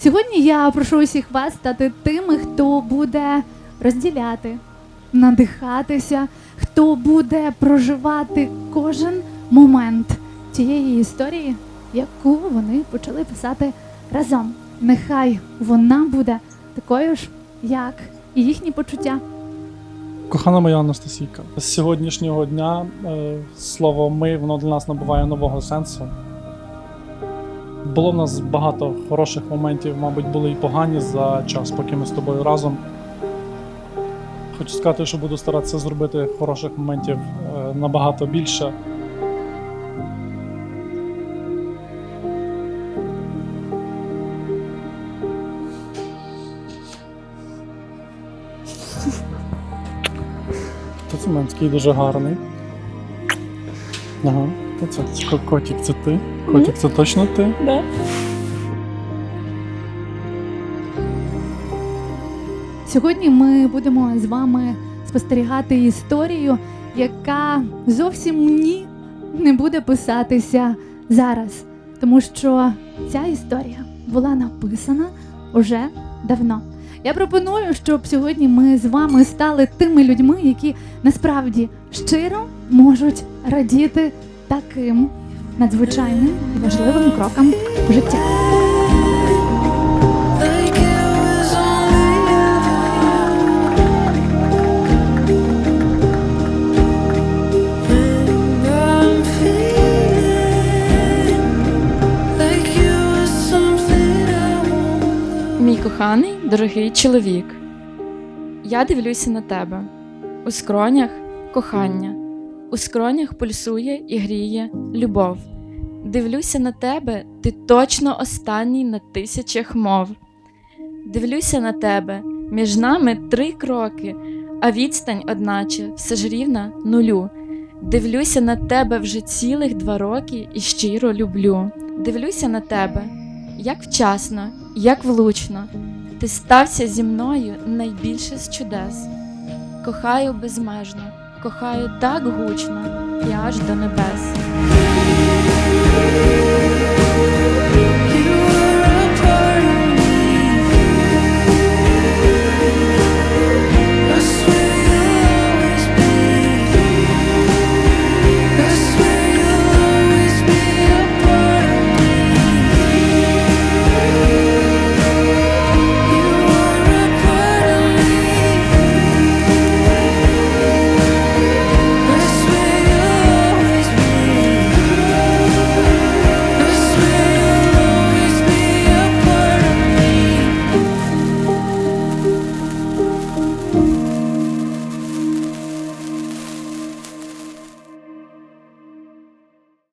Сьогодні я прошу усіх вас стати тими, хто буде розділяти, надихатися, хто буде проживати кожен момент тієї історії, яку вони почали писати разом. Нехай вона буде такою ж, як і їхні почуття. Кохана моя Анастасійка, з сьогоднішнього дня е, слово ми воно для нас набуває нового сенсу. Було в нас багато хороших моментів, мабуть, були і погані за час, поки ми з тобою разом. Хочу сказати, що буду старатися зробити хороших моментів е, набагато більше. Тут Семенський дуже гарний. Ага. Хто це? Котик, це ти? Котик, це точно ти? Да. Сьогодні ми будемо з вами спостерігати історію, яка зовсім ні не буде писатися зараз, тому що ця історія була написана уже давно. Я пропоную, щоб сьогодні ми з вами стали тими людьми, які насправді щиро можуть радіти таким надзвичайним і важливим крокам в життя. Мій коханий, дорогий чоловік. Я дивлюся на тебе. У скронях кохання, у скронях пульсує і гріє любов. Дивлюся на тебе, ти точно останній на тисячах мов. Дивлюся на тебе, між нами три кроки, а відстань, одначе, все ж рівна нулю. Дивлюся на тебе вже цілих два роки і щиро люблю. Дивлюся на тебе, як вчасно, як влучно, ти стався зі мною найбільше з чудес. Кохаю безмежно, кохаю так гучно і аж до небес.